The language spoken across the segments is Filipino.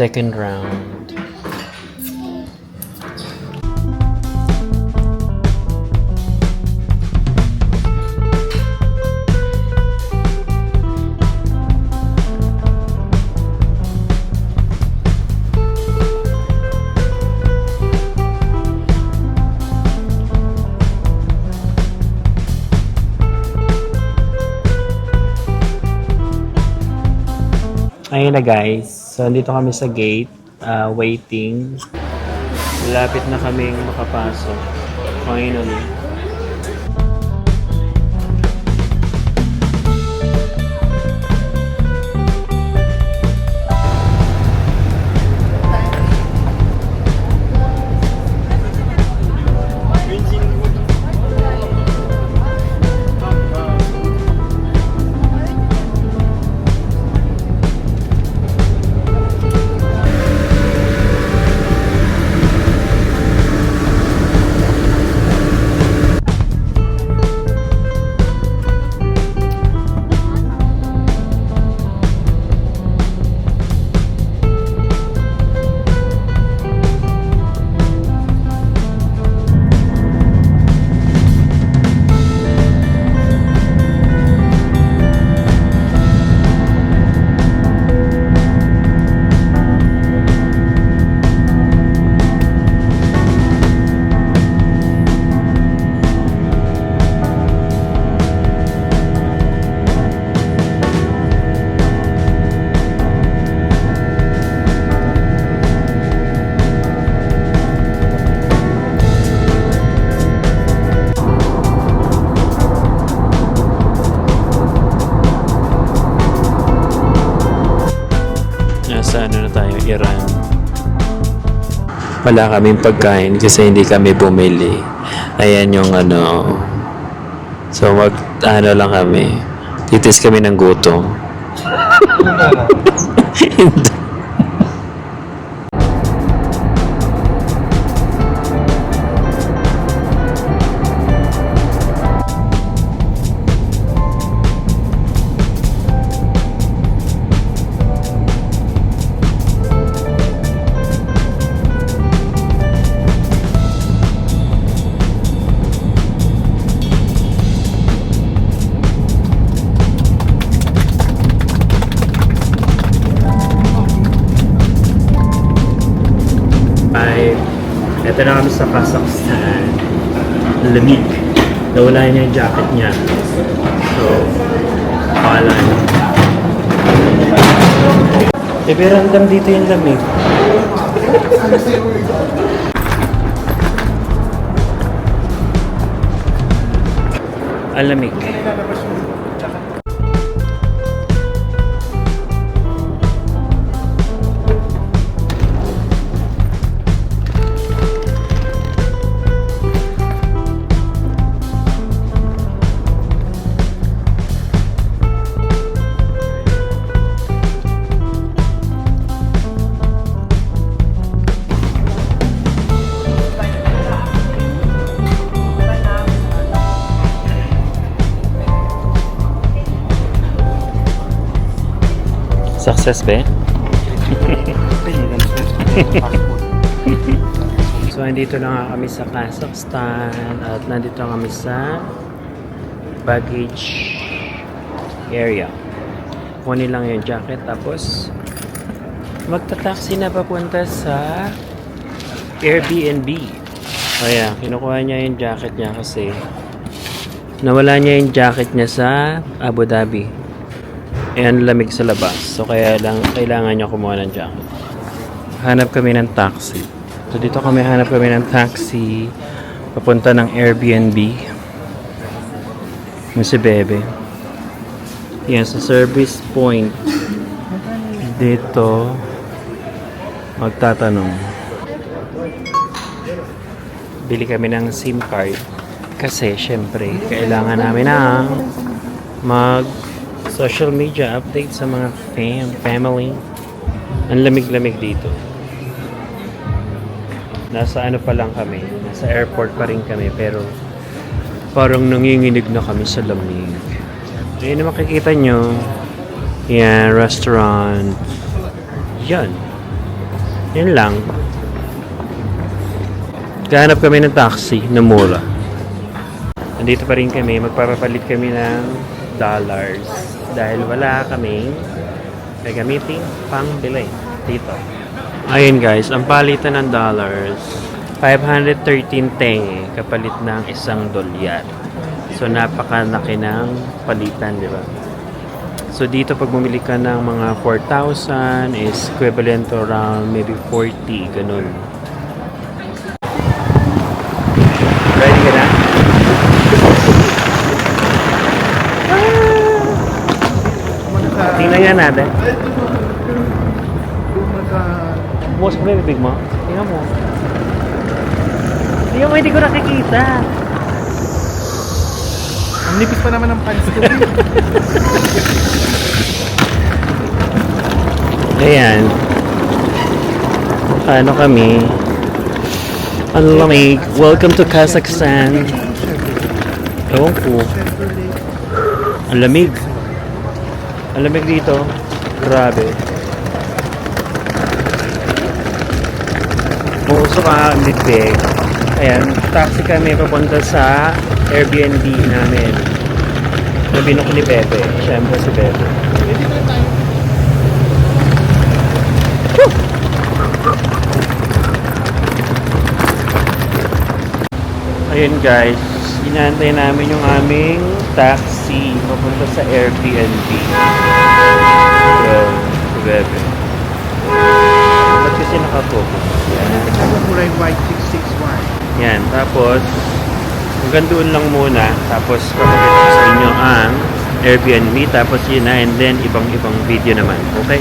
Second round. Ayun na guys. So, andito kami sa gate. uh, waiting. Lapit na kaming makapasok. Finally. Wala kaming pagkain kasi hindi kami bumili. Ayan yung ano. So mag ano lang kami. Titis kami ng gutom. Hindi. Dito na kami sa Kazakhstan. Lamig. Nawala niya yung jacket niya. So, pakala niya. Eh, pero ramdam dito yung lamig. Ang Success ba? so, nandito na nga kami sa Kazakhstan at nandito kami sa baggage area. Kunin lang yung jacket tapos magta-taxi na papunta sa Airbnb. Kaya, kinukuha niya yung jacket niya kasi nawala niya yung jacket niya sa Abu Dhabi. Ang lamig sa labas. So, kaya lang, kailangan niya kumuha ng jacket. Hanap kami ng taxi. So, dito kami hanap kami ng taxi. Papunta ng Airbnb. Yung si Bebe. Yan, sa service point. Dito, magtatanong. Bili kami ng SIM card. Kasi, syempre, kailangan namin ng mag social media update sa mga fam, family. Ang lamig-lamig dito. Nasa ano pa lang kami, nasa airport pa rin kami, pero parang nanginginig na kami sa lamig. Ayun na makikita nyo, yan, restaurant. Yan. Yan lang. Gahanap kami ng taxi na mura. Nandito pa rin kami, magpapapalit kami ng dollars dahil wala kaming gagamiting pangbili dito. Ayun guys, ang palitan ng dollars 513 tenge kapalit ng isang dolyar. So napakalaki ng palitan, di ba? So dito pag bumili ka ng mga 4,000 is equivalent to around maybe 40, ganun. Ready ka na? Tingnan nga natin. Mo yung bibig mo? Tingnan mo. Tingnan mo, hindi ko nakikita. Ang nipis pa naman ng pants ko. Ayan. Ano kami? Ang lamig. Welcome to Kazakhstan. Ewan ko. Ang lamig. Ang lamig dito. Grabe. Puso ka ang bibig. Ayan, taxi kami papunta sa Airbnb namin. Nabinok ni Bebe. Siyempre si Bebe. Ayun guys, inaantay namin yung aming taxi papunta sa Airbnb. So, si Bebe. Ba't kasi nakafocus? Yan. Ito kulay white 661. Yan, tapos hanggang doon lang muna. Tapos papakita sa inyo ang Airbnb. Tapos yun na, and then ibang-ibang video naman. Okay?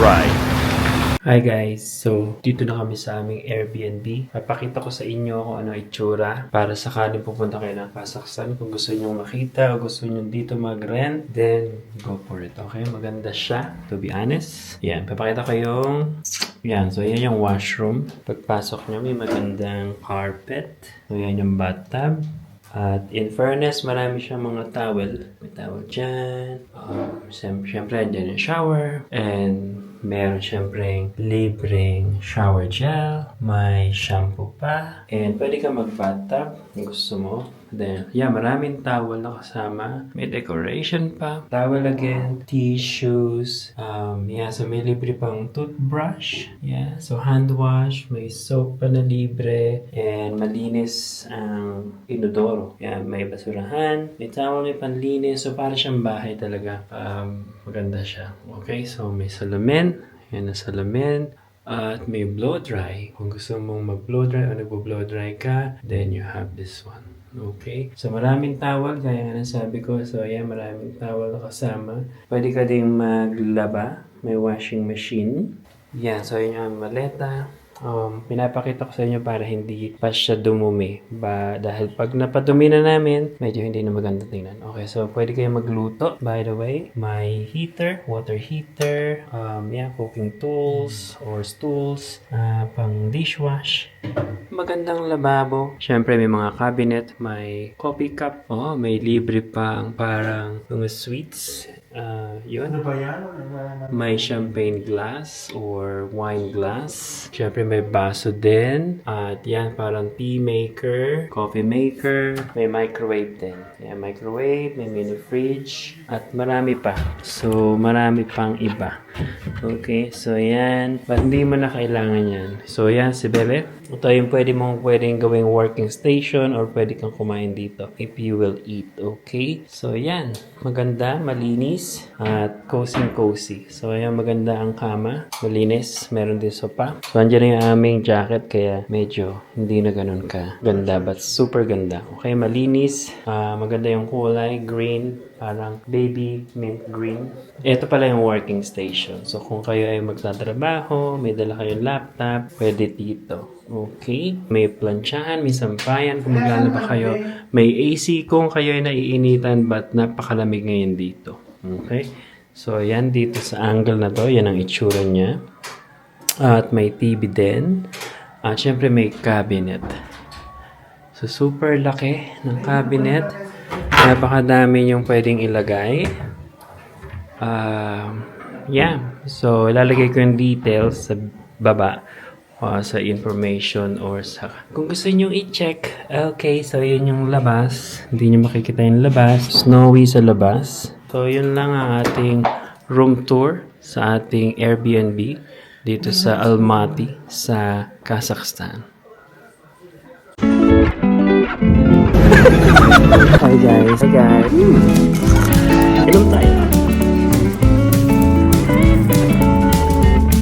Right. Hi guys, so dito na kami sa aming Airbnb. Papakita ko sa inyo kung ano itsura para sakaling pupunta kayo ng Kazakhstan. Kung gusto nyo makita o gusto nyo dito mag-rent, then go for it. Okay, maganda siya, to be honest. Yan, papakita ko yung... Yan, so yan yung washroom. Pagpasok nyo, may magandang carpet. So yan yung bathtub. At in fairness, marami siyang mga towel. May towel dyan. Um, siyempre, siyempre, dyan yung shower. And meron siyempre libreng shower gel. May shampoo pa. And pwede ka mag-bathtub kung gusto mo. Then, yeah, maraming towel na kasama. May decoration pa. Towel again, tissues. Um, yeah, so may libre pang toothbrush. Yeah, so hand wash. May soap pa na libre. And malinis ang inodoro. Yeah, may basurahan. May towel, may panlinis. So, para siyang bahay talaga. Um, maganda siya. Okay, so may salamin. Yan na salamin. At may blow dry. Kung gusto mong mag-blow dry o nagbo-blow dry ka, then you have this one. Okay? So, maraming towel, gaya nga ng sabi ko. So, ayan, maraming towel na kasama. Pwede ka ding maglaba. May washing machine. Yan, so yun yung maleta. Um, pinapakita ko sa inyo para hindi pa siya dumumi. Ba, dahil pag napadumi na namin, medyo hindi na maganda tingnan. Okay, so pwede kayo magluto. By the way, may heater, water heater, um, yeah, cooking tools or stools, ah, pang dishwash. Magandang lababo. Siyempre, may mga cabinet, may coffee cup. Oh, may libre pang parang mga sweets. Ah, yun. Ano ba yan? May champagne glass or wine glass. Siyempre may baso din. At yan, parang tea maker, coffee maker. May microwave din. Yan, microwave, may mini fridge. At marami pa. So, marami pang iba. Okay, so yan. But hindi mo na kailangan yan. So, yan si Bebe. Ito yung pwede mong pwedeng gawing working station or pwede kang kumain dito if you will eat. Okay? So, yan. Maganda, malinis, at cozy-cozy. So, ayan, maganda ang kama. Malinis. Meron din sopa. So, andyan yung aming jacket kaya medyo hindi na ganun ka ganda but super ganda. Okay, malinis. Ah, maganda yung kulay. Green. Parang baby mint green. Ito pala yung working station. So, kung kayo ay magtatrabaho, may dala kayong laptop, pwede dito. Okay. May plansyahan, may sampayan kung maglalaba kayo. May AC kung kayo ay naiinitan but napakalamig ngayon dito. Okay. So, yan dito sa angle na to. Yan ang itsura niya. At may TV din. At syempre may cabinet. So, super laki ng cabinet. Napakadami yung pwedeng ilagay. Um, yeah. So, ilalagay ko yung details sa baba uh, sa information or sa... Kung gusto nyo i-check, okay, so yun yung labas. Hindi nyo makikita yung labas. Snowy sa labas. So, yun lang ang ating room tour sa ating Airbnb dito sa Almaty sa Kazakhstan. Hi guys. Hi guys. Inom tayo.